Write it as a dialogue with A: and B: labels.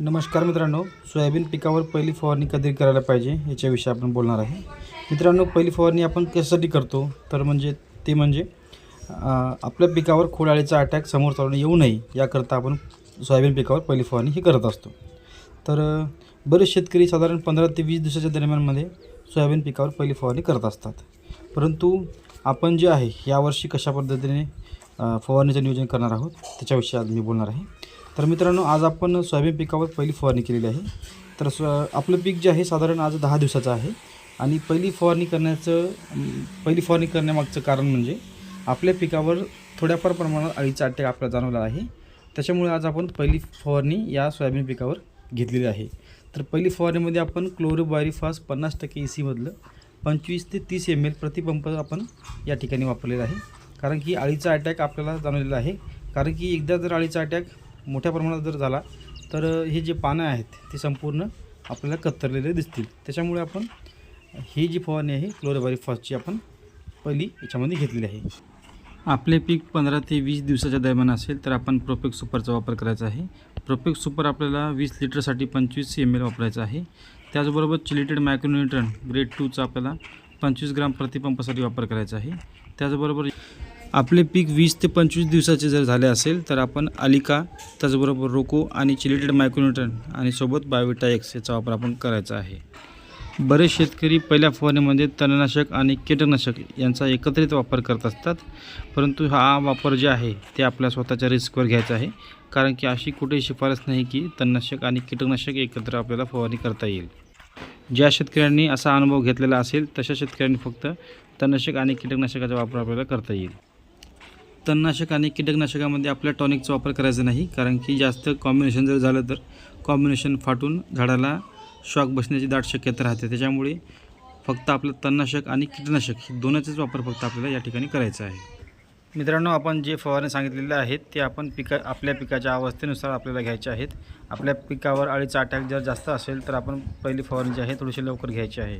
A: नमस्कार मित्रांनो सोयाबीन पिकावर पहिली फवारणी कधी करायला पाहिजे याच्याविषयी आपण बोलणार आहे. मित्रांनो पहिली फवारणी आपण कशासाठी करतो? तर म्हणजे ते म्हणजे आपल्या पिकावर खोडाळीचा अटॅक समोर चालून येऊ नये याकरता आपण सोयाबीन पिकावर पहिली फवारणी ही करत असतो. तर बरेच शेतकरी साधारण पंधरा ते वीस दिवसाच्या दरम्यानमध्ये सोयाबीन पिकावर पहिली फवारणी करत असतात. परंतु आपण जे आहे यावर्षी कशा पद्धतीने फवारणीचं नियोजन करणार आहोत त्याच्याविषयी आज मी बोलणार आहे. तर मित्रांनो आज आपण सोयाबीन पिकावर पहिली फवारणी केलेली आहे. तर स्व आपलं पीक जे आहे साधारण आज दहा दिवसाचं आहे. आणि पहिली फवारणी करण्याचं पहिली फवारणी करण्यामागचं कारण म्हणजे आपल्या पिकावर थोड्याफार प्रमाणात अळीचा अटॅक आपल्याला जाणवला आहे. त्याच्यामुळे आज आपण पहिली फवारणी या सोयाबीन पिकावर घेतलेली आहे. तर पहिली फवारणीमध्ये आपण क्लोरोबायरीफास पन्नास टक्के ई सीमधलं पंचवीस ते तीस एम एल प्रतिपंप आपण या ठिकाणी वापरलेला आहे. कारण की अळीचा अटॅक आपल्याला जाणवलेला आहे. कारण की एकदा जर अळीचा अटॅक मोठ्या प्रमाणात जर झाला तर हे जे पानं आहेत ते संपूर्ण आपल्याला कत्तरलेले दिसतील. त्याच्यामुळे आपण ही जी फवारणी आहे क्लोरोबायरिफासची आपण पहिली याच्यामध्ये घेतलेली आहे. आपले पीक पंधरा ते वीस दिवसाच्या दरम्यान असेल तर आपण प्रोपेक सुपरचा वापर करायचा आहे. प्रोपेक सुपर आपल्याला वीस लिटरसाठी पंचवीस एम एल वापरायचं आहे. त्याचबरोबर चिलिटेड मायक्रोन्युट्रन ग्रेड टूचा आपल्याला पंचवीस ग्राम प्रतिपंपासाठी वापर करायचा आहे. त्याचबरोबर आपले पीक वीस ते पंचवीस दिवसाचे जर झाले असेल तर आपण अलिका त्याचबरोबर रोको आणि चिलेटेड मायक्रोन्युट्रन आणि सोबत बायोविटा एक्स याचा वापर आपण करायचा आहे. बरेच शेतकरी पहिल्या फवारणीमध्ये तणनाशक आणि कीटकनाशक यांचा एकत्रित वापर करत असतात परंतु हा वापर जे आहे ते आपल्या स्वतःच्या रिस्कवर घ्यायचा आहे कारण की अशी कुठेही शिफारस नाही की तणनाशक आणि कीटकनाशक एकत्र आपल्याला फवारणी करता येईल. ज्या शेतकऱ्यांनी असा अनुभव घेतलेला असेल तशा शेतकऱ्यांनी फक्त तणनाशक आणि कीटकनाशकाचा वापर आपल्याला करता येईल. तणनाशक आणि कीटकनाशकामध्ये आपल्या टॉनिकचा वापर करायचा नाही कारण की जास्त कॉम्बिनेशन जर झालं तर कॉम्बिनेशन फाटून झाडाला शॉक बसण्याची दाट शक्यता राहते. त्याच्यामुळे फक्त आपलं तणनाशक आणि कीटकनाशक हे दोनाचाच वापर फक्त आपल्याला या ठिकाणी करायचा आहे. मित्रांनो आपण जे फवारणे सांगितलेले आहेत ते आपण पिका आपल्या पिकाच्या अवस्थेनुसार आपल्याला घ्यायचे आहेत. आपल्या पिकावर अळीचा अटॅक जर जास्त असेल तर आपण पहिली फवारणी जी आहे थोडीशी लवकर घ्यायची आहे.